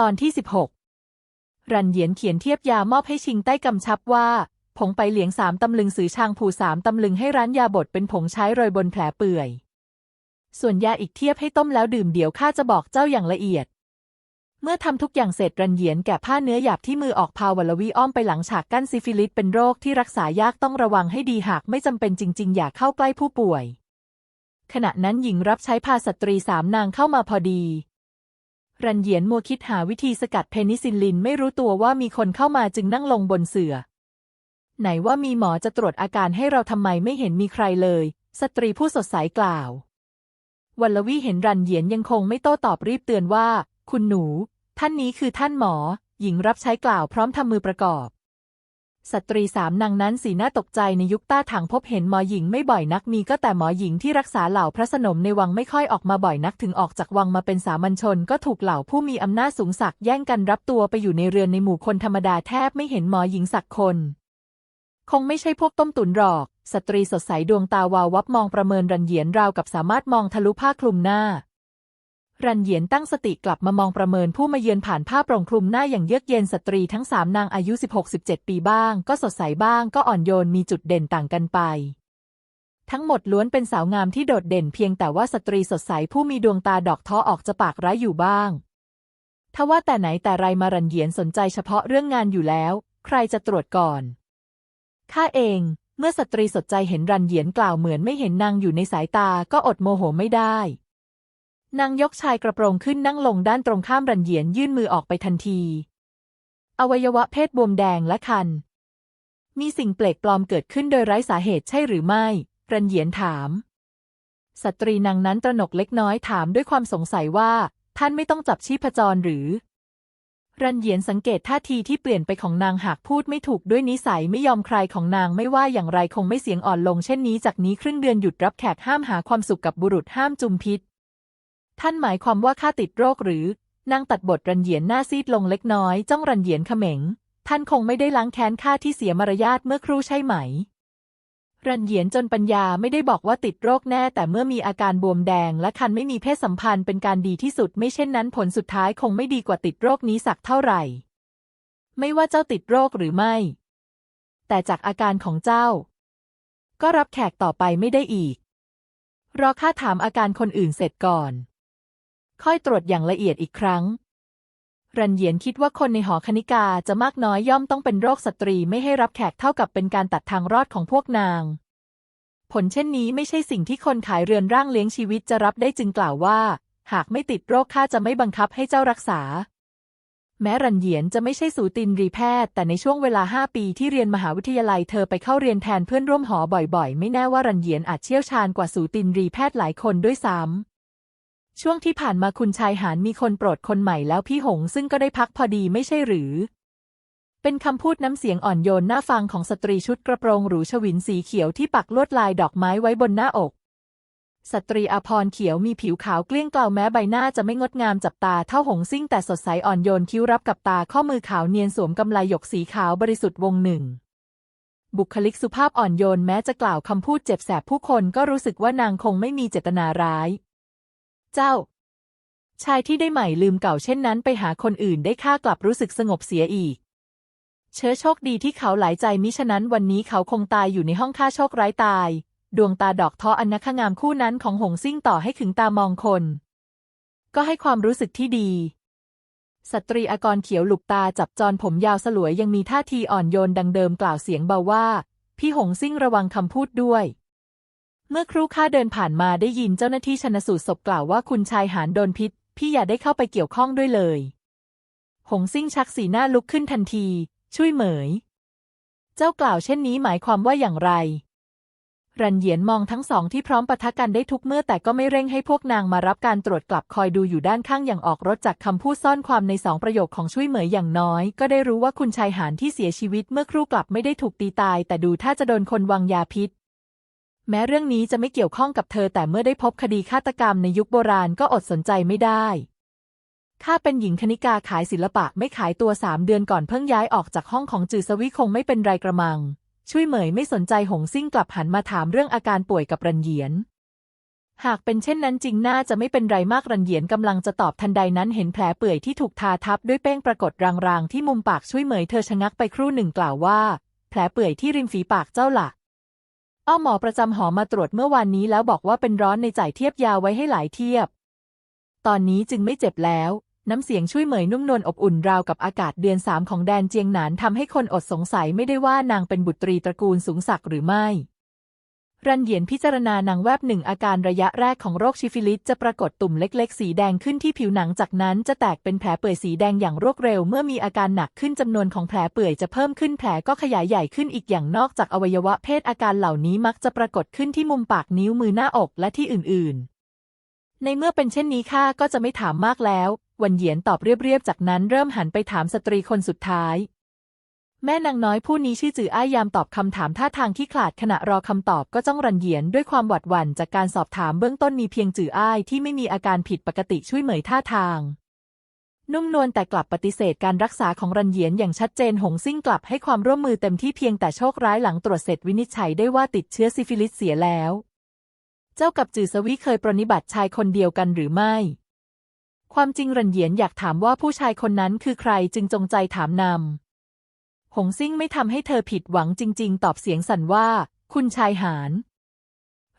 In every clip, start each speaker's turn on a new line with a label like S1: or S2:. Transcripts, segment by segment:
S1: ตอนที่ 16 รันเหยียนเขียนเทียบยามอบให้ชิงใต้กำชับว่า ผงไปเหลียงสามตำลึงสือชางผูสามตำลึงให้ร้านยาบดเป็นผงใช้โรยบนแผลเปื่อย ส่วนยาอีกเทียบให้ต้มแล้วดื่มเดี๋ยวข้าจะบอกเจ้าอย่างละเอียด เมื่อทำทุกอย่างเสร็จรันเหยียนแกะผ้าเนื้อหยาบที่มือออกพาวัลวีอ้อมไปหลังฉากกั้นซิฟิลิสเป็นโรคที่รักษายากต้องระวังให้ดีหากไม่จำเป็นจริง ๆ อย่าเข้าใกล้ผู้ป่วยขณะนั้นหญิงรับใช้พาสตรีสามนางเข้ามาพอดี รันเหยียนมัวคิดหาวิธีสกัดเพนิซิลลินไม่รู้ตัวว่ามีคนเข้ามาจึงนั่งลงบนเสื่อ ไหนว่ามีหมอจะตรวจอาการให้เราทำไมไม่เห็นมีใครเลย สตรีผู้สดใสกล่าว วัลวีเห็นรันเหยียนยังคงไม่โต้ตอบรีบเตือนว่า คุณหนู ท่านนี้คือท่านหมอ หญิงรับใช้กล่าวพร้อมทำมือประกอบ สตรีสามนางนั้นสีหน้าตกใจในยุคต้าถังพบเห็นหมอหญิงไม่บ่อยนักมีก็แต่หมอหญิงที่รักษาเหล่าพระสนมในวังไม่ค่อยออกมาบ่อยนักถึงออกจากวังมาเป็นสามัญชน ก็ถูกเหล่าผู้มีอำนาจสูงศักแย่งกันรับตัวไปอยู่ในเรือนในหมู่คนธรรมดาแทบไม่เห็นหมอหญิงสักคน คงไม่ใช่พวกต้มตุ๋นหรอก สตรีสดใสดวงตาวาววับมองประเมินรันเหยียนราวกับสามารถมองทะลุผ้าคลุมหน้า รันเหยียนตั้งสติกลับมามองประเมินผู้มาเยือนผ่านผ้าโปร่งคลุมหน้าอย่างเยือกเย็นสตรีทั้งสามนางอายุ 16-17 ปีบ้าง ก็สดใสบ้างก็อ่อนโยนมีจุดเด่นต่างกันไป ทั้งหมดล้วนเป็นสาวงามที่โดดเด่นเพียงแต่ว่าสตรีสดใสผู้มีดวงตาดอกท้อออกจะปากร้ายอยู่บ้างทว่าแต่ไหนแต่ไรมารันเหยียนสนใจเฉพาะเรื่องงานอยู่แล้ว ใครจะตรวจก่อนข้าเองเมื่อสตรีสดใจเห็นรันเหยียนกล่าวเหมือนไม่เห็นนางอยู่ในสายตาก็อดโมโหไม่ได้ นางยกชายกระโปรงขึ้นนั่งลงด้านตรงข้ามรันเหยียนยื่นมือออกไปทันที อวัยวะเพศบวมแดงและคัน มีสิ่งเปลกปลอมเกิดขึ้นโดยไร้สาเหตุใช่หรือไม่ รันเหยียนถาม สตรีนางนั้นตระหนกเล็กน้อยถามด้วยความสงสัยว่า ท่านไม่ต้องจับชีพจรหรือ รันเหยียนสังเกตท่าทีที่เปลี่ยนไปของนางหากพูดไม่ถูกด้วยนิสัยไม่ยอมใครของนางไม่ว่าอย่างไรคงไม่เสียงอ่อนลงเช่นนี้จากนี้ครึ่งเดือนหยุดรับแขกห้ามหาความสุขกับบุรุษห้ามจุมพิษ ท่านหมายความว่าข้าติดโรคหรือนางตัดบทรันเหยียนหน้าซีดลงเล็กน้อยจ้องรันเหยียนเขม็ง ท่านคงไม่ได้ล้างแค้นข้าที่เสียมารยาทเมื่อครู่ใช่ไหม รันเหยียนจนปัญญาไม่ได้บอกว่าติดโรคแน่ แต่เมื่อมีอาการบวมแดง และคันไม่มีเพศสัมพันธ์เป็นการดีที่สุด ไม่เช่นนั้นผลสุดท้ายคงไม่ดีกว่าติดโรคนี้สักเท่าไหร่ ไม่ว่าเจ้าติดโรคหรือไม่ แต่จากอาการของเจ้า ก็รับแขกต่อไปไม่ได้อีก รอข้าถามอาการคนอื่นเสร็จก่อน ค่อยตรวจอย่างละเอียดอีกครั้ง รันเหยียนคิดว่าคนในหอคณิกาจะมากน้อยย่อมต้องเป็นโรคสตรีไม่ให้รับแขกเท่ากับเป็นการตัดทางรอดของพวกนาง ผลเช่นนี้ไม่ใช่สิ่งที่คนขายเรือนร่างเลี้ยงชีวิตจะรับได้จึงกล่าวว่า หากไม่ติดโรคข้าจะไม่บังคับให้เจ้ารักษา แม้รันเหยียนจะไม่ใช่สูตินรีแพทย์ แต่ในช่วงเวลาห้าปีที่เรียนมหาวิทยาลัยเธอไปเข้าเรียนแทนเพื่อนร่วมหอบ่อยๆ ไม่แน่ว่ารันเหยียนอาจเชี่ยวชาญกว่าสูตินรีแพทย์หลายคนด้วยซ้ำ ช่วงที่ผ่านมาคุณชายหานมีคนโปรดคนใหม่แล้วพี่หงซึ่งก็ได้พักพอดีไม่ใช่หรือ เป็นคำพูดน้ำเสียงอ่อนโยนน่าฟังของสตรีชุดกระโปรงหรูชวินสีเขียวที่ปักลวดลายดอกไม้ไว้บนหน้าอก สตรีอภรเขียวมีผิวขาวเกลี้ยงเกลาแม้ใบหน้าจะไม่งดงามจับตาเท่าหงซิ่งแต่สดใสอ่อนโยนคิ้วรับกับตาข้อมือขาวเนียนสวมกำไลหยกสีขาวบริสุทธิ์วงหนึ่งบุคลิกสุภาพอ่อนโยนแม้จะกล่าวคำพูดเจ็บแสบผู้คนก็รู้สึกว่านางคงไม่มีเจตนาร้าย เจ้า ชายที่ได้ใหม่ลืมเก่าเช่นนั้นไปหาคนอื่นได้ข้ากลับรู้สึกสงบเสียอีก เชื้อโชคดีที่เขาหลายใจมิฉะนั้นวันนี้เขาคงตายอยู่ในห้องฆ่าโชคร้ายตาย ดวงตาดอกท้ออันนักงามคู่นั้นของหงซิ่งต่อให้ขึงตามองคน ก็ให้ความรู้สึกที่ดีสตรีอากรเขียวหลุบตาจับจรผมยาวสลวยยังมีท่าทีอ่อนโยนดังเดิมกล่าวเสียงเบาว่า พี่หงซิ่งระวังคำพูดด้วย เมื่อครู่ข้าเดินผ่านมาได้ยินเจ้าหน้าที่ชนสูตรศพกล่าวว่าคุณชายหานโดนพิษ พี่อย่าได้เข้าไปเกี่ยวข้องด้วยเลย หงซิ่งชักสีหน้าลุกขึ้นทันที ช่วยเหมย เจ้ากล่าวเช่นนี้หมายความว่าอย่างไร รันเหยียนมองทั้งสองที่พร้อมปะทะกันได้ทุกเมื่อแต่ก็ไม่เร่งให้พวกนางมารับการตรวจกลับคอยดูอยู่ด้านข้างอย่างออกรถจากคำพูดซ่อนความในสองประโยคของช่วยเหมยอย่างน้อย ก็ได้รู้ว่าคุณชายหานที่เสียชีวิตเมื่อครู่กลับไม่ได้ถูกตีตาย แต่ดูถ้าจะโดนคนวางยาพิษ แม้เรื่องนี้จะไม่เกี่ยวข้องกับเธอแต่เมื่อได้พบคดีฆาตกรรมในยุคโบราณก็อดสนใจไม่ได้ข้าเป็นหญิงคณิกาขายศิลปะไม่ขายตัวสามเดือนก่อนเพิ่งย้ายออกจากห้องของจือสวิคงไม่เป็นไรกระมัง ช่วยเหมยไม่สนใจหงซิ่งกลับหันมาถามเรื่องอาการป่วยกับรันเหยียน หากเป็นเช่นนั้นจริงน่าจะไม่เป็นไรมากรันเหยียนกำลังจะตอบทันใดนั้นเห็นแผลเปื่อยที่ถูกทาทับด้วยเป้งปรากฏรางๆที่มุมปากช่วยเหมยเธอชะงักไปครู่หนึ่งกล่าวว่า แผลเปื่อยที่ริมฝีปากเจ้าล่ะ อ้อหมอประจำหอมาตรวจเมื่อวานนี้แล้วบอกว่าเป็นร้อนในจ่ายเทียบยาไว้ให้หลายเทียบ ตอนนี้จึงไม่เจ็บแล้ว น้ำเสียงช่วยเหมยนุ่มนวลอบอุ่นราวกับอากาศเดือนสามของแดนเจียงหนานทำให้คนอดสงสัยไม่ได้ว่านางเป็นบุตรีตระกูลสูงศักดิ์หรือไม่ รันเหยียนพิจารณานางแวบหนึ่งอาการระยะแรกของโรคชิฟิลิสจะปรากฏตุ่มเล็ก ๆ สีแดงขึ้นที่ผิวหนังจากนั้นจะแตกเป็นแผลเปื่อยสีแดงอย่างรวดเร็ว เมื่อมีอาการหนักขึ้นจำนวนของแผลเปื่อยจะเพิ่มขึ้นแผลก็ขยายใหญ่ขึ้นอีกอย่างนอกจากอวัยวะเพศอาการเหล่านี้มักจะปรากฏขึ้นที่มุมปากนิ้วมือหน้าอกและที่อื่น ๆ ในเมื่อเป็นเช่นนี้ข้าก็จะไม่ถามมากแล้ว วันเหยียนตอบเรียบๆจากนั้นเริ่มหันไปถามสตรีคนสุดท้าย แม่นางน้อยผู้นี้ชื่อจืออ้ายยามตอบคำถามท่าทางที่ขลาดขณะรอคำตอบก็จ้องรันเหยียนด้วยความหวาดหวั่นจากการสอบถามเบื้องต้นมีเพียงจืออ้ายที่ไม่มีอาการผิดปกติช่วยเหมยท่าทาง นุ่มนวลแต่กลับปฏิเสธการรักษาของรันเหยียนอย่างชัดเจนหงซิ่งกลับให้ความร่วมมือเต็มที่เพียงแต่โชคร้ายหลังตรวจเสร็จวินิจฉัยได้ว่าติดเชื้อซิฟิลิสเสียแล้ว เจ้ากับจือสวิเคยปรนนิบัติชายคนเดียวกันหรือไม่ ความจริงรันเหยียนอยากถามว่าผู้ชายคนนั้นคือใครจึงจงใจถามนำ หงซิ่งไม่ทำให้เธอผิดหวังจริง ๆ ตอบเสียงสั่นว่า คุณชายหาน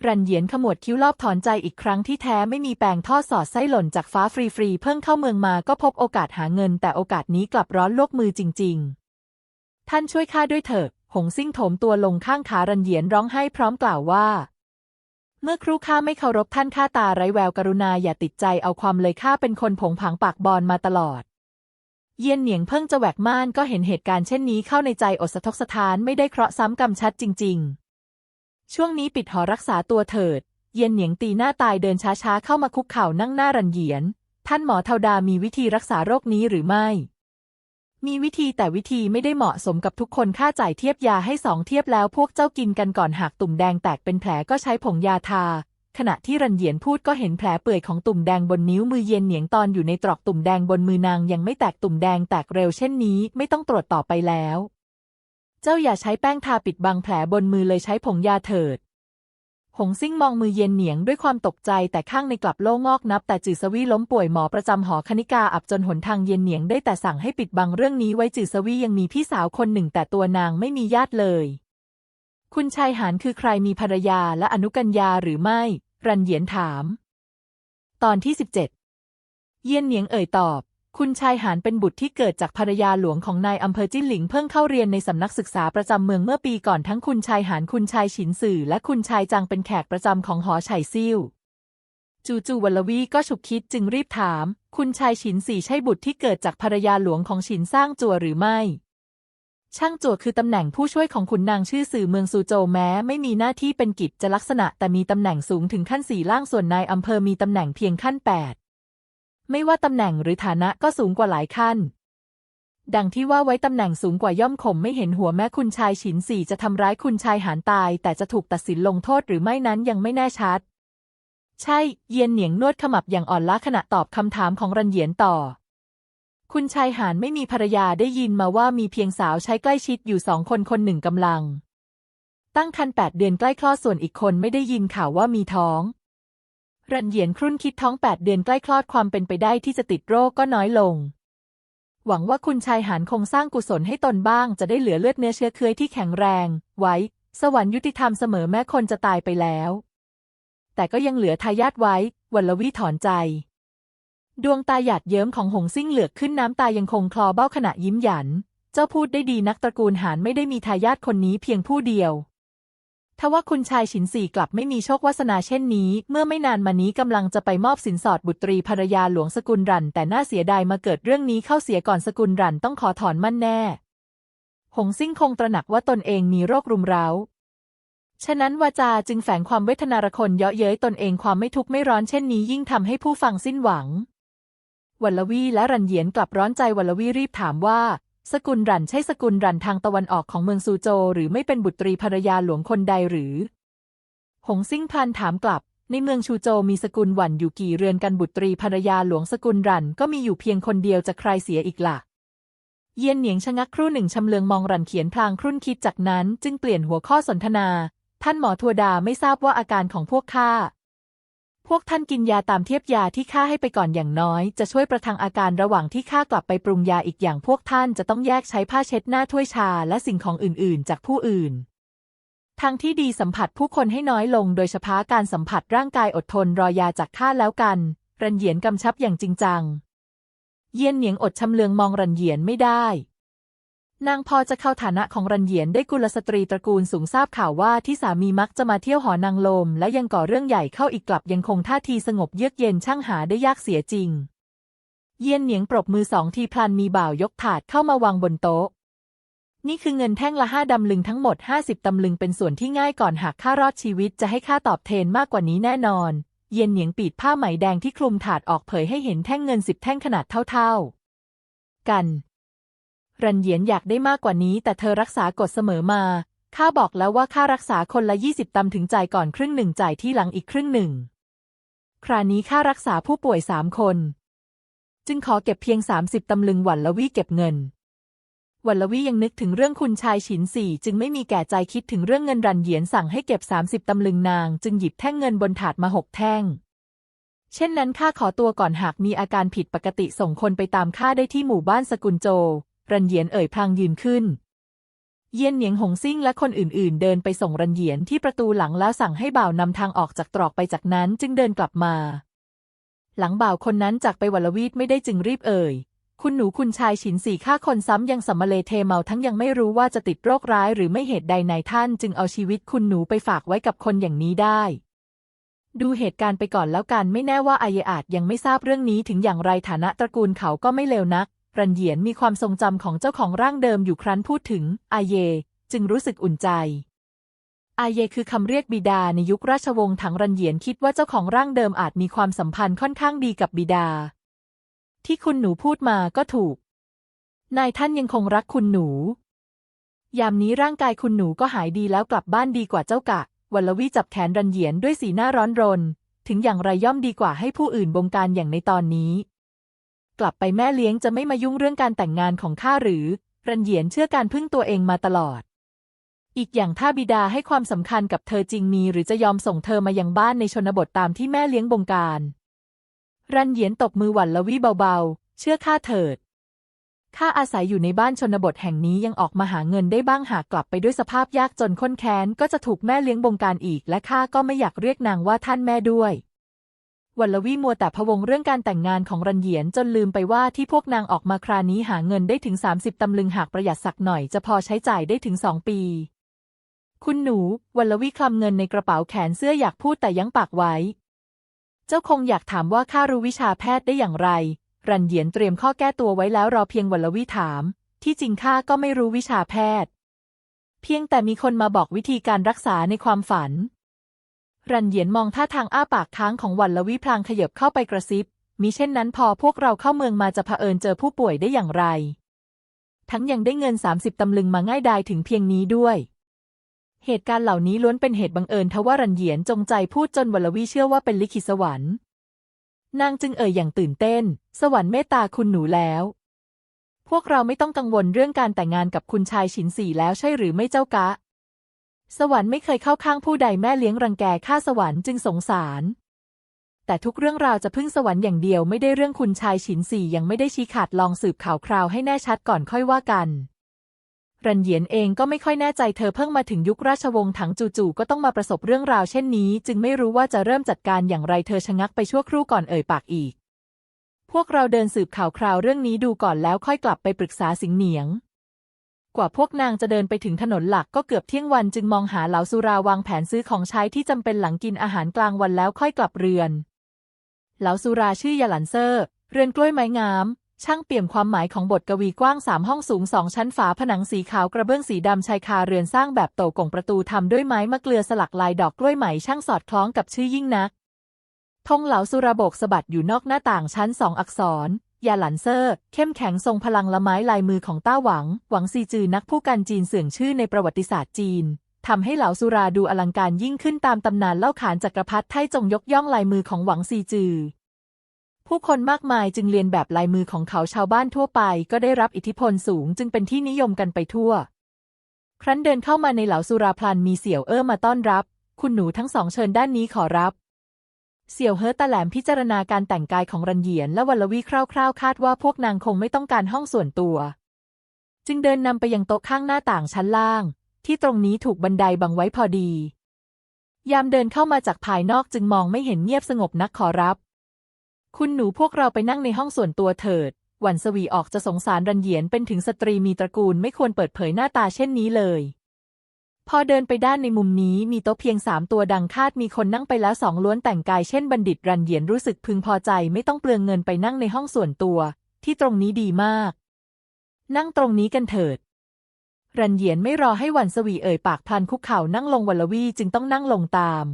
S1: รันเหยียนขมวดคิ้วรอบถอนใจอีกครั้งที่แท้ไม่มีแปลงทอดสอดไส้หล่นจากฟ้าฟรีๆเพิ่งเข้าเมืองมาก็พบโอกาสหาเงิน แต่โอกาสนี้กลับร้อนโลกมือจริง ๆ ท่านช่วยข้าด้วยเถิดหงซิ่งโถมตัวลงข้างขารันเหยียนร้องไห้พร้อมกล่าวว่า เมื่อครูข้าไม่เคารพท่านข้าตาไร้แววกรุณาอย่าติดใจเอาความเลยข้าเป็นคนผงผางปากบอลมาตลอด เยียนเหนียงเพิ่งจะแหวกม่านก็เห็นเหตุการณ์เช่นนี้เข้าในใจอดสะทกสะท้านไม่ได้เคราะห์ซ้ำกรรมชัดจริง ๆ ช่วงนี้ปิดหอรักษาตัวเถิด เยียนเหนียงตีหน้าตายเดินช้าๆเข้ามาคุกเข่านั่งหน้ารันเหยียน ท่านหมอเทาดามีวิธีรักษาโรคนี้หรือไม่ มีวิธีแต่วิธีไม่ได้เหมาะสมกับทุกคนค่าจ่ายเทียบยาให้สองเทียบแล้วพวกเจ้ากินกันก่อนหากตุ่มแดงแตกเป็นแผลก็ใช้ผงยาทา ขณะที่รันเหยียนพูดก็เห็นแผลเปื่อยของตุ่มแดงบนนิ้วมือเย็นเหนียงตอนอยู่ในตรอกตุ่มแดงบนมือนางยังไม่แตกตุ่มแดงแตกเร็วเช่นนี้ไม่ต้องตรวจต่อไปแล้ว เจ้าอย่าใช้แป้งทาปิดบังแผลบนมือเลยใช้ผงยาเถิด หงซิ่งมองมือเย็นเหนียงด้วยความตกใจแต่ข้างในกลับโล่งอกนับ แต่จือสวีล้มป่วยหมอประจำหอคณิกาอับจนหนทางเย็นเหนียงได้แต่สั่งให้ปิดบังเรื่องนี้ไว้จือสวียังมีพี่สาวคนหนึ่งแต่ตัวนางไม่มีญาติเลย คุณชายหานคือใครมีภรรยาและอนุกัญญาหรือไม่ รันเหยียนถาม ตอนที่สิบเจ็ดเยียนเหนียงเอ่ยตอบ คุณชายหานเป็นบุตรที่เกิดจากภรรยาหลวงของนายอำเภอจิ้นหลิงเพิ่งเข้าเรียนในสำนักศึกษาประจำเมืองเมื่อปีก่อนทั้งคุณชายหานคุณชายฉินสื่อ และคุณชายจางเป็นแขกประจำของหอไฉซิ่วจูจูวัลวีก็ฉุกคิดจึงรีบถาม คุณชายฉินสี่ใช่บุตรที่เกิดจากภรรยาหลวงของฉินสร้างจัวหรือไม่ ช่างจั่วคือตำแหน่งผู้ช่วยของขุนนางชื่อสื่อเมืองซูโจวแม้ ไม่มีหน้าที่เป็นกิจจะลักษณะแต่มีตำแหน่งสูงถึงขั้นสี่ล่างส่วนนายอำเภอมีตำแหน่งเพียงขั้นแปดไม่ว่าตำแหน่งหรือฐานะก็สูงกว่าหลายขั้น ดังที่ว่าไว้ตำแหน่งสูงกว่าย่อมข่มไม่เห็นหัวแม้คุณชายฉินสี่จะทำร้ายคุณชายหานตาย แต่จะถูกตัดสินลงโทษหรือไม่นั้นยังไม่แน่ชัด ใช่ เยียนเหนียงนวดขมับอย่างอ่อนล้าขณะตอบคำถามของรันเหยียนต่อ คุณชายหานไม่มีภรรยาได้ยินมาว่ามีเพียงสาวใช้ใกล้ชิดอยู่สองคนคนหนึ่งกำลัง ตั้งครรภ์แปดเดือนใกล้คลอดส่วนอีกคนไม่ได้ยินข่าวว่ามีท้องรันเหยียนครุ่นคิดท้องแปดเดือนใกล้คลอดความเป็นไปได้ที่จะติดโรคก็น้อยลง หวังว่าคุณชายหานคงสร้างกุศลให้ตนบ้าง จะได้เหลือเลือดเนื้อเชื้อเคื้อยที่แข็งแรง ไว้ สวรรค์ยุติธรรมเสมอแม้คนจะตายไปแล้ว แต่ก็ยังเหลือทายาทไว้วัลวีถอนใจ ดวงตาหยาดเยิ้มของหงซิ่งเหลือกขึ้นน้ำตายังคงคลอเบ้าขณะยิ้มหยัน เจ้าพูดได้ดีนักตระกูลหานไม่ได้มีทายาทคนนี้เพียงผู้เดียวทว่าคุณชายฉินสี่กลับไม่มีโชควาสนาเช่นนี้ เมื่อไม่นานมานี้กำลังจะไปมอบสินสอดบุตรีภรรยาหลวงสกุลรัน แต่น่าเสียดายมาเกิดเรื่องนี้เข้าเสียก่อนสกุลรันต้องขอถอนมั่นแน่ หงซิ่งคงตระหนักว่าตนเองมีโรครุมเร้า ฉะนั้นวาจาจึงแฝงความเวทนารคนเยาะเย้ยตนเองความไม่ทุกข์ไม่ร้อนเช่นนี้ยิ่งทำให้ผู้ฟังสิ้นหวัง วัลวีและรันเหยียนกลับร้อนใจวัลวีรีบถามว่า สกุลรันใช่สกุลรันทางตะวันออกของเมืองซูโจ หรือไม่เป็นบุตรีภรรยาหลวงคนใดหรือ หงซิ่งพันถามกลับ ในเมืองชูโจมีสกุลหวันอยู่กี่เรือนกันบุตรีภรรยาหลวงสกุลรันก็มีอยู่เพียงคนเดียวจะใครเสียอีกละ่ะเยียนเหนียงชะงักครู่หนึ่งชำเลืองมองรันเขียนพลางครุ่นคิดจากนั้น จึงเปลี่ยนหัวข้อสนทนา ท่านหมอทัวดาไม่ทราบว่าอาการของพวกข้า วกท่านกินยาตามเทียบยาที่ข้าให้ไปก่อนอย่างน้อย จะช่วยประทังอาการระหว่างที่ข้ากลับไปปรุงยาอีกอย่างพวกท่านจะต้องแยกใช้ผ้าเช็ดหน้าถ้วยชาและสิ่งของอื่น ๆ จากผู้อื่นทางที่ดีสัมผัสผู้คนให้น้อยลงโดยเฉพาะการสัมผัสร่างกายอดทนรอยาจากข้าแล้วกัน รันเหยียนกำชับอย่างจริงจัง เยียนเหนียงอดชำเลืองมองรันเหยียนไม่ได้ นางพอจะเข้าฐานะของรันเหยียนได้กุลสตรีตระกูลสูงทราบข่าวว่าที่สามีมักจะมาเที่ยวหอนางลม และยังก่อเรื่องใหญ่เข้าอีกกลับยังคงท่าทีสงบเยือกเย็นช่างหาได้ยากเสียจริง เยียนเหนียงปรบมือสองทีพลันมีบ่าวยกถาดเข้ามาวางบนโต๊ะ นี่คือเงินแท่งละห้าดำลึงทั้งหมดห้าสิบตำลึงเป็นส่วนที่ง่ายก่อนหากข้ารอดชีวิตจะให้ค่าตอบแทนมากกว่านี้แน่นอน เยียนเหนียงปีดผ้าไหมแดงที่คลุมถาดออกเผยให้เห็นแท่งเงินสิบแท่งขนาดเท่า ๆ กัน รันเหยียนอยากได้มากกว่านี้แต่เธอรักษากฎเสมอมา ข้าบอกแล้วว่าค่ารักษาคนละยี่สิบตำถึงจ่ายก่อนครึ่งหนึ่งจ่ายที่หลังอีกครึ่งหนึ่ง คราวนี้ค่ารักษาผู้ป่วยสามคน จึงขอเก็บเพียงสามสิบตำลึงหวันละวี่เก็บเงินวันละวี่ยังนึกถึงเรื่องคุณชายฉินสี่จึงไม่มีแก่ใจคิดถึงเรื่องเงินรันเหยียนสั่งให้เก็บสามสิบตำลึงนาง จึงหยิบแท่งเงินบนถาดมาหกแท่ง เช่นนั้นข้าขอตัวก่อนหากมีอาการผิดปกติส่งคนไปตามข้าได้ที่หมู่บ้านสกุลโจ รันเหยียนเอ่ยพลางยืนขึ้น เยียนเหนียงหงซิ่งและคนอื่นๆ เดินไปส่งรันเหยียนที่ประตูหลังแล้วสั่งให้บ่าวนำทางออกจากตรอกไปจากนั้นจึงเดินกลับมา หลังบ่าวคนนั้นจากไปวัลวีดไม่ได้จึงรีบเอ่ย คุณหนูคุณชายฉินสี่ฆ่าคนซ้ำยังสัมมาเลเทเมาทั้งยังไม่รู้ว่าจะติดโรคร้ายหรือไม่เหตุใดนายท่านจึงเอาชีวิตคุณหนูไปฝากไว้กับคนอย่างนี้ได้ดูเหตุการณ์ไปก่อนแล้วกันไม่แน่ว่าอายอาจยังไม่ทราบเรื่องนี้ถึงอย่างไรฐานะตระกูลเขาก็ไม่เลวนัก รันเหยียนมีความทรงจำของเจ้าของร่างเดิมอยู่ครั้นพูดถึง อาเย จึงรู้สึกอุ่นใจ อาเยคือคำเรียกบิดาในยุคราชวงศ์ถังรันเหยียนคิดว่าเจ้าของร่างเดิมอาจมีความสัมพันธ์ค่อนข้างดีกับบิดา ที่คุณหนูพูดมาก็ถูก นายท่านยังคงรักคุณหนู ยามนี้ร่างกายคุณหนูก็หายดีแล้วกลับบ้านดีกว่าเจ้ากะวัลวีจับแขนรันเหยียนด้วยสีหน้าร้อนรน ถึงอย่างไรย่อมดีกว่าให้ผู้อื่นบงการอย่างในตอนนี้ กลับไปแม่เลี้ยงจะไม่มายุ่งเรื่องการแต่งงานของข้าหรือ รันเหยียนเชื่อการพึ่งตัวเองมาตลอด อีกอย่างถ้าบิดาให้ความสำคัญกับเธอจริงมี หรือจะยอมส่งเธอมายังบ้านในชนบทตามที่แม่เลี้ยงบงการ รันเหยียนตบมือหวั่นละวิเบาๆ เชื่อข้าเถิดข้าอาศัยอยู่ในบ้านชนบทแห่งนี้ยังออกมาหาเงินได้บ้างหากกลับไปด้วยสภาพยากจนข้นแค้นก็จะถูกแม่เลี้ยงบงการอีก และข้าก็ไม่อยากเรียกนางว่าท่านแม่ด้วย วัลวีมัวแต่พะวงเรื่องการแต่งงานของรันเหยียนจนลืมไปว่าที่พวกนางออกมาครานี้หาเงินได้ถึง 30 ตำลึงหากประหยัดสักหน่อยจะพอใช้จ่ายได้ถึงสองปี คุณหนูวัลวีคลำเงินในกระเป๋าแขนเสื้ออยากพูดแต่ยั้งปากไว้ เจ้าคงอยากถามว่าข้ารู้วิชาแพทย์ได้อย่างไร รันเหยียนเตรียมข้อแก้ตัวไว้แล้วรอเพียงวัลลวีถาม ที่จริงข้าก็ไม่รู้วิชาแพทย์ เพียงแต่มีคนมาบอกวิธีการรักษาในความฝัน รันเหยียนมองท่าทางอ้าปากค้างของวัลลวีพลางขยับเข้าไปกระซิบ มิเช่นนั้นพอพวกเราเข้าเมืองมาจะเผอิญเจอผู้ป่วยได้อย่างไร ทั้งยังได้เงิน 30 ตำลึงมาง่ายดายถึงเพียงนี้ด้วย เหตุการณ์เหล่านี้ล้วนเป็นเหตุบังเอิญทว่ารันเหยียนจงใจพูดจนวัลลวีเชื่อว่าเป็นลิขิตสวรรค์ นางจึงเอ่ยอย่างตื่นเต้น สวรรค์เมตตาคุณหนูแล้ว พวกเราไม่ต้องกังวลเรื่องการแต่งงานกับคุณชายฉินสี่แล้วใช่หรือไม่เจ้ากะ สวรรค์ไม่เคยเข้าข้างผู้ใดแม่เลี้ยงรังแกข้าสวรรค์จึงสงสาร แต่ทุกเรื่องราวจะพึ่งสวรรค์อย่างเดียวไม่ได้เรื่องคุณชายฉินสี่ยังไม่ได้ชี้ขาดลองสืบข่าวคราวให้แน่ชัดก่อนค่อยว่ากัน รันเหยียนเองก็ไม่ค่อยแน่ใจเธอเพิ่งมาถึงยุคราชวงศ์ถังจู่ๆก็ต้องมาประสบเรื่องราวเช่นนี้ จึงไม่รู้ว่าจะเริ่มจัดการอย่างไรเธอชะงักไปชั่วครู่ก่อนเอ่ยปากอีก พวกเราเดินสืบข่าวคราวเรื่องนี้ดูก่อนแล้วค่อยกลับไปปรึกษาสิงเหนียง กว่าพวกนางจะเดินไปถึงถนนหลักก็เกือบเที่ยงวันจึงมองหาเหลาสุราวางแผนซื้อของใช้ที่จำเป็นหลังกินอาหารกลางวันแล้วค่อยกลับเรือน เหลาสุราชื่อยาหลันเซอร์ เรือนกล้วยไม้งาม ช่างเปี่ยมความหมายของบทกวีกว้างสามห้องสูงสองชั้นฝาผนังสีขาวกระเบื้องสีดำชายคาเรือนสร้างแบบโตกงประตูทำด้วยไม้มะเกลือสลักลายดอกกล้วยไหมช่างสอดคล้องกับชื่อยิ่งนักธงเหลาสุราโบกสะบัดอยู่นอกหน้าต่างชั้นสองอักษร ยาหลันเซอร์ เข้มแข็งทรงพลังละไม้ลายมือของต้าหวัง หวังซีจือนักผู้กันจีนเสื่องชื่อในประวัติศาสตร์จีนทำให้เหล่าสุราดูอลังการยิ่งขึ้นตามตำนานเล่าขานจักรพรรดิไทจงยกย่องลายมือของหวังซีจือ ผู้คนมากมายจึงเรียนแบบลายมือของเขาชาวบ้านทั่วไป ก็ได้รับอิทธิพลสูงจึงเป็นที่นิยมกันไปทั่ว ครั้นเดินเข้ามาในเหล่าสุราพลันมีเสี่ยวเอ้อมาต้อนรับ คุณหนูทั้งสองเชิญด้านนี้ขอรับ เสี่ยวเฮอตะแหลมพิจารณาการแต่งกายของรันเหยียนและวัลวีคร่าวๆ คาดว่าพวกนางคงไม่ต้องการห้องส่วนตัว จึงเดินนำไปยังโต๊ะข้างหน้าต่างชั้นล่าง ที่ตรงนี้ถูกบันไดบังไว้พอดี ยามเดินเข้ามาจากภายนอกจึงมองไม่เห็นเงียบสงบนักขอรับ คุณหนูพวกเราไปนั่งในห้องส่วนตัวเถิด หวันสวีออกจะสงสารรันเหยียนเป็นถึงสตรีมีตระกูลไม่ควรเปิดเผยหน้าตาเช่นนี้เลย พอเดินไปด้านในมุมนี้มีโต๊ะเพียงสามตัวดังคาดมีคนนั่งไปแล้วสองล้วนแต่งกายเช่นบัณฑิตรันเหยียนรู้สึกพึงพอใจไม่ต้องเปลืองเงินไปนั่งในห้องส่วนตัว ที่ตรงนี้ดีมาก นั่งตรงนี้กันเถิด รันเหยียนไม่รอให้วันสวีเอ่ยปากพลันคุกเข่านั่งลงวัลวีจึงต้องนั่งลงตาม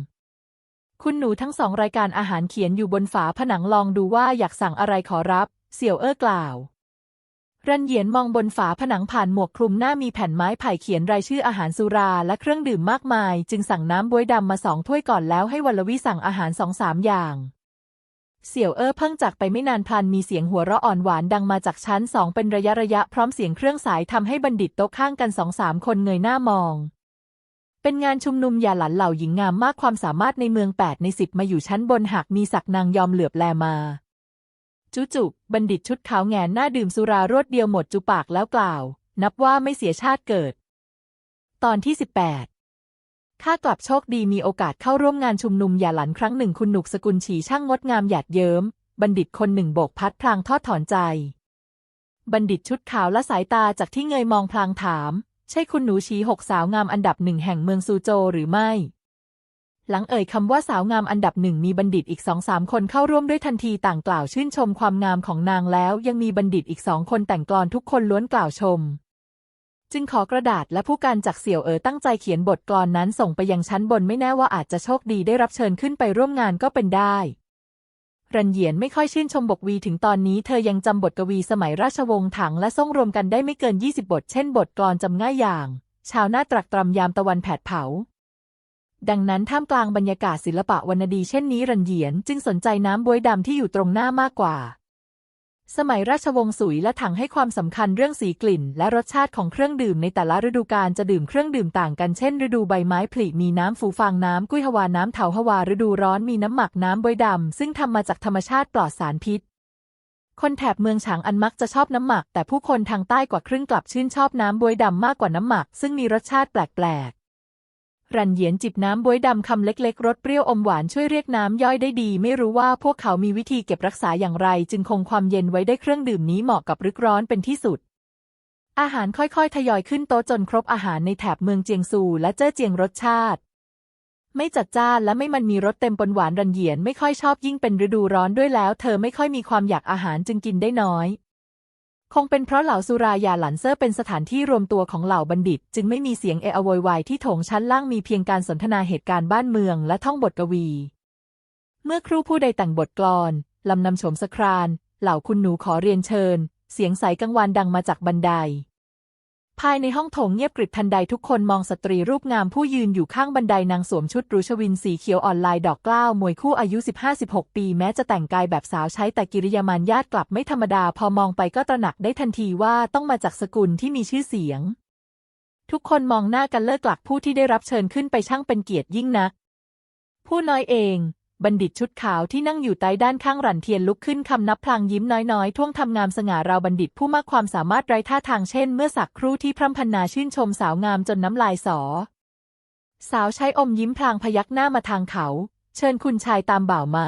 S1: คุณหนูทั้งสองรายการอาหารเขียนอยู่บนฝาผนังลองดูว่าอยากสั่งอะไรขอรับ เสี่ยวเอ้อกล่าว รันเหยียนมองบนฝาผนังผ่านหมวกคลุมหน้ามีแผ่นไม้ไผ่เขียนรายชื่ออาหารสุราและเครื่องดื่มมากมาย จึงสั่งน้ำบวยดำมาสองถ้วยก่อนแล้วให้วัลวีสั่งอาหารสองสามอย่าง เสี่ยวเอ้อเพิ่งจากไปไม่นานพลันมีเสียงหัวเราะอ่อนหวานดังมาจากชั้นสองเป็นระยะระยะพร้อมเสียงเครื่องสายทำให้บัณฑิตโต๊ะข้างกันสองสามคนเงยหน้ามอง เป็นงานชุมนุมยาหลันเหล่าหญิงงามมากความสามารถในเมืองแปดในสิบมาอยู่ชั้นบนหากมีศักนางยอมเหลือบแลมา จุจุบัณฑิตชุดขาวแงนหน้าดื่มสุรารวดเดียวหมดจุปากแล้วกล่าว นับว่าไม่เสียชาติเกิด ตอนที่สิบแปดข้ากลับโชคดีมีโอกาสเข้าร่วมงานชุมนุมอย่าหลันครั้งหนึ่งคุณหนุกสกุลฉีช่างงดงามหยาดเยิ้ม บัณฑิตคนหนึ่งโบกพัดพลางทอดถอนใจ บัณฑิตชุดขาวและสายตาจากที่เงยมองพลางถาม ใช่คุณหนูชีหกสาวงามอันดับหนึ่งแห่งเมืองซูโจหรือไม่ หลังเอ่ยคำว่าสาวงามอันดับหนึ่งมีบัณฑิตอีกสองสามคนเข้าร่วมด้วยทันทีต่างกล่าวชื่นชมความงามของนางแล้วยังมีบัณฑิตอีกสองคนแต่งกลอนทุกคนล้วนกล่าวชม จึงขอกระดาษและผู้การจากเสี่ยวเอ๋อตั้งใจเขียนบทกลอนนั้นส่งไปยังชั้นบนไม่แน่ว่าอาจจะโชคดีได้รับเชิญขึ้นไปร่วมงานก็เป็นได้รันเหยียนไม่ค่อยชื่นชมบกวีถึงตอนนี้เธอยังจำบทกวีสมัยราชวงศ์ถังและส่งรวมกันได้ไม่เกิน 20 บท เช่นบทกลอนจำง่ายอย่าง ชาวหน้าตรักตรำยามตะวันแผดเผา ดังนั้นท่ามกลางบรรยากาศศิลปะวรรณดีเช่นนี้รันเหยียนจึงสนใจน้ำบวยดำที่อยู่ตรงหน้ามากกว่า สมัยราชวงศ์สุยและถังให้ความสำคัญเรื่องสีกลิ่น และรสชาติของเครื่องดื่มในแต่ละฤดูกาลจะดื่มเครื่องดื่มต่างกันเช่น ฤดูใบไม้ผลิมีน้ำฟูฟางน้ำกุ้ยฮวาน้ำเถาฮวาฤดูร้อนมีน้ำหมักน้ำบวยดำซึ่งทำมาจากธรรมชาติปลอดสารพิษคนแถบเมืองฉางอันมักจะชอบน้ำหมัก แต่ผู้คนทางใต้กว่าครึ่งกลับชื่นชอบน้ำบวยดำมากกว่าน้ำหมัก ซึ่งมีรสชาติแปลก รันเหยียนจิบน้ำบวยดำคำเล็กๆ รสเปรี้ยวอมหวานช่วยเรียกน้ำย่อยได้ดี ไม่รู้ว่าพวกเขามีวิธีเก็บรักษาอย่างไร จึงคงความเย็นไว้ได้เครื่องดื่มนี้เหมาะกับรึกร้อนเป็นที่สุด อาหารค่อยๆ ทยอยขึ้นโต๊ะจนครบอาหารในแถบเมืองเจียงซูและเจ้อเจียงรสชาติ ไม่จัดจ้านและไม่มันมีรสเต็มปนหวานรันเหยียนไม่ค่อยชอบยิ่งเป็นฤดูร้อนด้วยแล้ว เธอไม่ค่อยมีความอยากอาหารจึงกินได้น้อย คงเป็นเพราะเหล่าสุรายาหลันเซอร์เป็นสถานที่รวมตัวของเหล่าบัณฑิต จึงไม่มีเสียงเอะอะโวยวายที่โถงชั้นล่างมีเพียงการสนทนาเหตุการณ์บ้านเมืองและท่องบทกวี เมื่อครูผู้ใดแต่งบทกลอนลำนำโฉมสคราน เหล่าคุณหนูขอเรียนเชิญ เสียงใสกังวานดังมาจากบันได ภายในห้องโถงเงียบกริบทันใดทุกคนมองสตรีรูปงามผู้ยืนอยู่ข้างบันไดนางสวมชุดรูชวินสีเขียวอ่อนลายดอกกล้าวมวยคู่อายุ 15-16 ปีแม้จะแต่งกายแบบสาวใช้แต่กิริยามารยาทกลับไม่ธรรมดาพอมองไปก็ตระหนักได้ทันทีว่าต้องมาจากสกุลที่มีชื่อเสียง ทุกคนมองหน้ากันเลิกหลักผู้ที่ได้รับเชิญขึ้นไปช่างเป็นเกียรติยิ่งนัก ผู้น้อยเอง บัณฑิตชุดขาวที่นั่งอยู่ใต้ด้านข้างหลันเทียนลุกขึ้นคำนับพลางยิ้มน้อยๆ ท่วงทำงามสง่าราวบัณฑิตผู้มากความสามารถไร้ท่าทางเช่นเมื่อสักครู่ที่พร่ำพรรณนาชื่นชมสาวงามจนน้ำลายสอ สาวใช้อมยิ้มพลางพยักหน้ามาทางเขา เชิญคุณชายตามบ่าวมา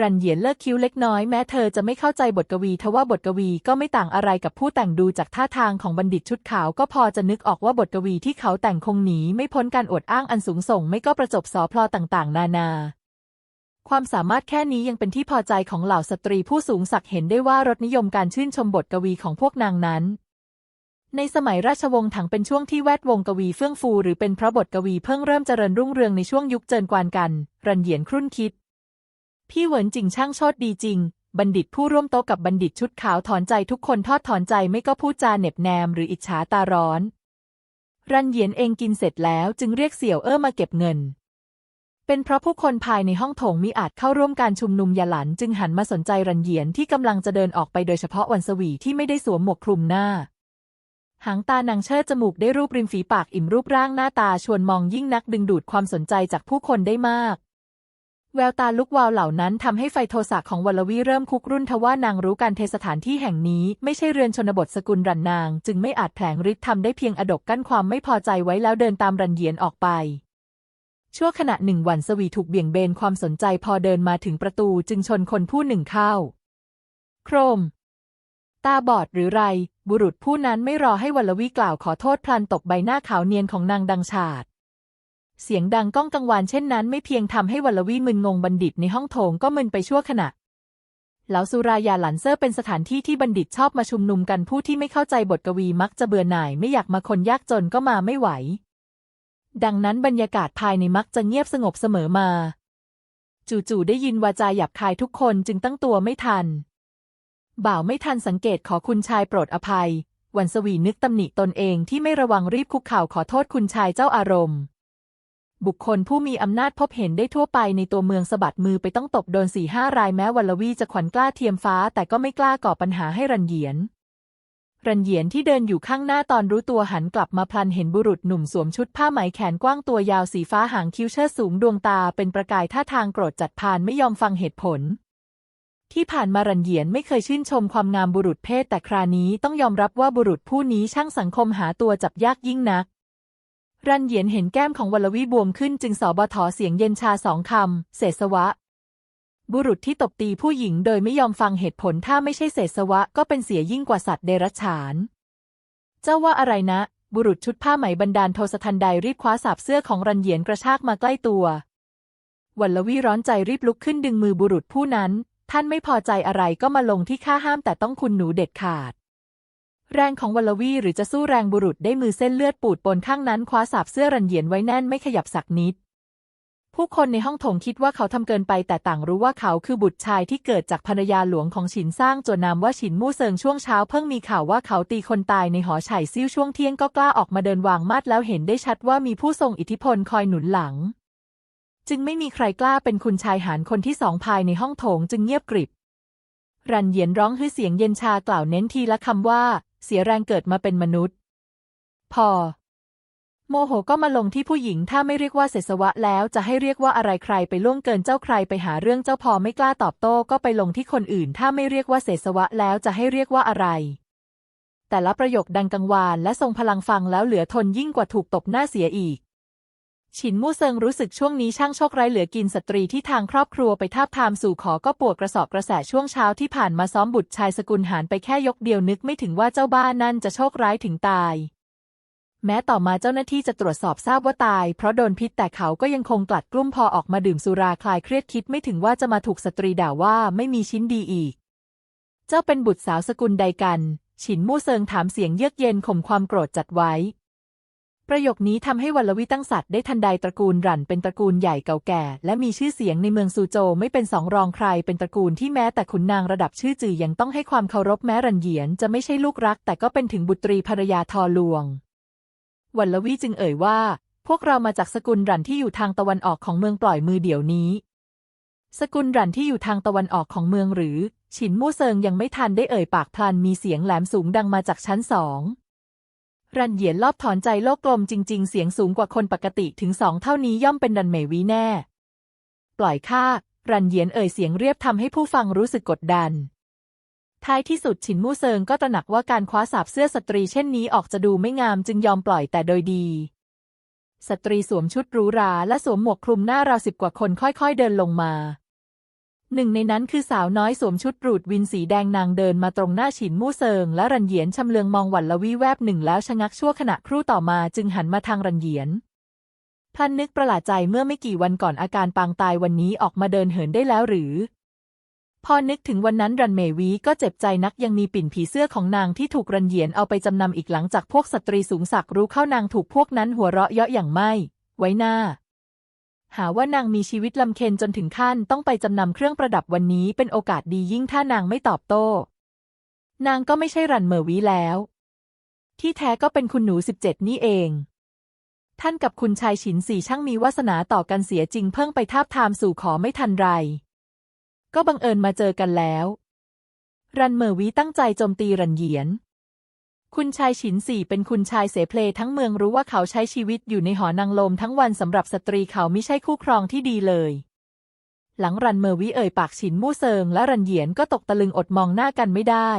S1: รันเหยียนเลิกคิ้วเล็กน้อยแม้เธอจะไม่เข้าใจบทกวีทว่าบทกวีก็ไม่ต่างอะไรกับผู้แต่งดูจากท่าทางของบัณฑิตชุดขาวก็พอจะนึกออกว่าบทกวีที่เขาแต่งคงหนีไม่พ้นการอวดอ้างอันสูงส่งไม่ก็ประจบสอพลอต่างๆ นานา ความสามารถแค่นี้ยังเป็นที่พอใจของเหล่าสตรีผู้สูงศักดิ์เห็นได้ว่ารสนิยมการชื่นชมบทกวีของพวกนางนั้น ในสมัยราชวงศ์ถังเป็นช่วงที่แวดวงกวีเฟื่องฟู หรือเป็นเพราะบทกวีเพิ่งเริ่มเจริญรุ่งเรืองในช่วงยุคเจินกวานกัน รันเหยียนครุ่นคิด พี่เหวินจริงช่างโชดดีจริง บัณฑิตผู้ร่วมโต๊ะกับบัณฑิตชุดขาวถอนใจทุกคนทอดถอนใจไม่ก็พูดจาเหน็บแนมหรืออิจฉาตาร้อน รันเหยียนเองกินเสร็จแล้วจึงเรียกเสี่ยวเอ้อมาเก็บเงิน เป็นเพราะผู้คนภายในห้องโถงมิอาจเข้าร่วมการชุมนุมยาหลันจึงหันมาสนใจรันเหยียนที่กำลังจะเดินออกไปโดยเฉพาะวันสวีที่ไม่ได้สวมหมวกคลุมหน้า หางตานางเชิดจมูกได้รูปริมฝีปากอิ่มรูปร่างหน้าตาชวนมองยิ่งนักดึงดูดความสนใจจากผู้คนได้มาก แววตาลุกวาวเหล่านั้นทำให้ไฟโทสะของวลวีเริ่มคุกรุ่นทว่านางรู้การเทสถานที่แห่งนี้ไม่ใช่เรือนชนบทสกุลรันนาง จึงไม่อาจแผลงฤทธิ์ทำได้เพียงอดกกั้นความไม่พอใจไว้แล้วเดินตามรันเหยียนออกไป ชั่วขณะหนึ่งหวันสวีถูกเบี่ยงเบนความสนใจพอเดินมาถึงประตูจึงชนคนผู้หนึ่งเข้า โครม ตาบอดหรือไร บุรุษผู้นั้นไม่รอให้วัลวีกล่าวขอโทษพลันตกใบหน้าขาวเนียนของนางดังฉาด เสียงดังก้องกังวานเช่นนั้นไม่เพียงทำให้วัลวีมึนงงบัณฑิตในห้องโถงก็มึนไปชั่วขณะเหลาสุรายาหลันเซอร์เป็นสถานที่ที่บัณฑิตชอบมาชุมนุมกันผู้ที่ไม่เข้าใจบทกวีมักจะเบื่อหน่ายไม่อยากมาคนยากจนก็มาไม่ไหว ดังนั้นบรรยากาศภายในมักจะเงียบสงบเสมอมา จู่ๆได้ยินวาจาหยาบคายทุกคนจึงตั้งตัวไม่ทัน บ่าวไม่ทันสังเกตขอคุณชายโปรดอภัย วันสวีนึกตำหนิตนเองที่ไม่ระวังรีบคุกเข่าขอโทษคุณชายเจ้าอารมณ์ บุคคลผู้มีอำนาจพบเห็นได้ทั่วไปในตัวเมืองสะบัดมือไปต้องตบโดนสี่ห้ารายแม้วัลวีจะขวัญกล้าเทียมฟ้าแต่ก็ไม่กล้าก่อปัญหาให้รันเหยียน รันเหยียนที่เดินอยู่ข้างหน้าตอนรู้ตัวหันกลับมาพลันเห็นบุรุษหนุ่มสวมชุดผ้าไหมแขนกว้างตัวยาวสีฟ้าหางคิ้วเชิดสูงดวงตาเป็นประกายท่าทางโกรธจัดพานไม่ยอมฟังเหตุผล ที่ผ่านมารันเหยียนไม่เคยชื่นชมความงามบุรุษเพศแต่ครานี้ต้องยอมรับว่าบุรุษผู้นี้ช่างสังคมหาตัวจับยากยิ่งนักรันเหยียนเห็นแก้มของวลวีบวมขึ้นจึงสอบถอเสียงเย็นชาสองคำเศษสวะ บุรุษที่ตบตีผู้หญิงโดยไม่ยอมฟังเหตุผลถ้าไม่ใช่เศษสวะก็เป็นเสียยิ่งกว่าสัตว์เดรัจฉาน เจ้าว่าอะไรนะ บุรุษชุดผ้าไหมบันดาลโทสะทันใดรีบคว้าสาบเสื้อของรันเหยียนกระชากมาใกล้ตัว วัลวีร้อนใจรีบลุกขึ้นดึงมือบุรุษผู้นั้น ท่านไม่พอใจอะไรก็มาลงที่ข้าห้ามแต่ต้องคุณหนูเด็ดขาด แรงของวัลวีหรือจะสู้แรงบุรุษได้มือเส้นเลือดปูดปนข้างนั้นคว้าสาบเสื้อรันเหยียนไว้แน่นไม่ขยับสักนิด ผู้คนในห้องโถงคิดว่าเขาทำเกินไปแต่ต่างรู้ว่าเขาคือบุตรชายที่เกิดจากภรรยาหลวงของฉินสร้างจนนามว่าฉินมู่เซิงช่วงเช้าเพิ่งมีข่าวว่าเขาตีคนตายในหอไฉซิ่วช่วงเที่ยงก็กล้าออกมาเดินวางมาดแล้วเห็นได้ชัดว่ามีผู้ทรงอิทธิพลคอยหนุนหลัง จึงไม่มีใครกล้าเป็นคุณชายหารคนที่สองภายในห้องโถงจึงเงียบกริบ รันเยียนร้องฮือเสียงเย็นชากล่าวเน้นทีละคำว่า เสียแรงเกิดมาเป็นมนุษย์ พอ โมโหก็มาลงที่ผู้หญิงถ้าไม่เรียกว่าเสสวะแล้วจะให้เรียกว่าอะไรใครไปล่วงเกินเจ้าใครไปหาเรื่องเจ้าพอไม่กล้าตอบโต้ก็ไปลงที่คนอื่น ถ้าไม่เรียกว่าเสสวะแล้วจะให้เรียกว่าอะไร แต่ละประโยคดังกังวานและทรงพลังฟังแล้วเหลือทนยิ่งกว่าถูกตบหน้าเสียอีก ฉินมู่เซิงรู้สึกช่วงนี้ช่างโชคร้ายเหลือกินสตรีที่ทางครอบครัวไปทาบทามสู่ขอก็ปวดกระสอบกระแสช่วงเช้าที่ผ่านมาซ้อมบุตรชายสกุลหารไปแค่ยกเดียวนึกไม่ถึงว่าเจ้าบ้านนั่นจะโชคร้ายถึงตาย แม้ต่อมาเจ้าหน้าที่จะตรวจสอบทราบว่าตาย เพราะโดนพิษแต่เขาก็ยังคงกลัดกลุ้มพอออกมาดื่มสุราคลายเครียดคิดไม่ถึงว่าจะมาถูกสตรีด่าว่าไม่มีชิ้นดีอีก เจ้าเป็นบุตรสาวสกุลใดกัน ฉินมู่เซิงถามเสียงเยือกเย็นข่มความโกรธจัดไว้ ประโยคนี้ทำให้วัลวิตั้งสัตว์ได้ทันใดตระกูลรั่นเป็นตระกูลใหญ่เก่าแก่ และมีชื่อเสียงในเมืองซูโจวไม่เป็นสองรองใคร เป็นตระกูลที่แม้แต่ขุนนางระดับชื่อจือยังต้องให้ความเคารพแม้รันเหยียนจะไม่ใช่ลูกรัก แต่ก็เป็นถึงบุตรีภรรยาทอหลวง วัลวีจึงเอ่ยว่า พวกเรามาจากสกุลรันที่อยู่ทางตะวันออกของเมืองปล่อยมือเดี๋ยวนี้ สกุลรันที่อยู่ทางตะวันออกของเมืองหรือ ฉินมู่เซิงยังไม่ทันได้เอ่ยปากพลันมีเสียงแหลมสูงดังมาจากชั้นสองรันเหยียนรอบถอนใจโลกกลมจริง ๆ เสียงสูงกว่าคนปกติถึงสองเท่านี้ย่อมเป็นรันเมวีแน่ ปล่อยข้ารันเหยียนเอ่ยเสียงเรียบทำให้ผู้ฟังรู้สึกกดดัน ท้ายที่สุดฉินมู่เซิงก็ตระหนักว่าการคว้าสาบเสื้อสตรีเช่นนี้ออกจะดูไม่งามจึงยอมปล่อยแต่โดยดี สตรีสวมชุดหรูหราและสวมหมวกคลุมหน้าราวสิบกว่าคนค่อยๆเดินลงมาหนึ่งในนั้นคือสาวน้อยสวมชุดรูดวินสีแดงนางเดินมาตรงหน้าฉินมู่เซิงและรันเหยียนชำเลืองมองหวันละวิแวบหนึ่งแล้วชะงักชั่วขณะครู่ต่อมาจึงหันมาทางรันเหยียนพลันนึกประหลาดใจเมื่อไม่กี่วันก่อนอาการปางตายวันนี้ออกมาเดินเหินได้แล้วหรือ พอนึกถึงวันนั้นรันเมวีก็เจ็บใจนักยังมีปิ่นผีเสื้อของนางที่ถูกรันเหยียนเอาไปจำนำอีกหลังจากพวกสตรีสูงศักดิ์รู้เข้านางถูกพวกนั้นหัวเราะเยาะอย่างไม่ ไว้หน้า หาว่านางมีชีวิตลำเค็ญจนถึงขั้นต้องไปจำนำเครื่องประดับวันนี้เป็นโอกาสดียิ่งถ้านางไม่ตอบโต้ นางก็ไม่ใช่รันเมวีแล้ว ที่แท้ก็เป็นคุณหนูสิบเจ็ดนี่เองท่านกับคุณชายฉินสี่ช่างมีวาสนาต่อกันเสียจริงเพิ่งไปทาบทามสู่ขอไม่ทันไร ก็บังเอิญมาเจอกันแล้ว รันเมอวีตั้งใจโจมตีรันเหยียน คุณชายฉินสี่เป็นคุณชายเสเพลทั้งเมืองรู้ว่าเขาใช้ชีวิตอยู่ในหอนางลมทั้งวันสำหรับสตรีเขาไม่ใช่คู่ครองที่ดีเลย หลังรันเมอร์วิเอ่ยปากฉินมู่เซิงและรันเหยียนก็ตกตะลึงอดมองหน้ากันไม่ได้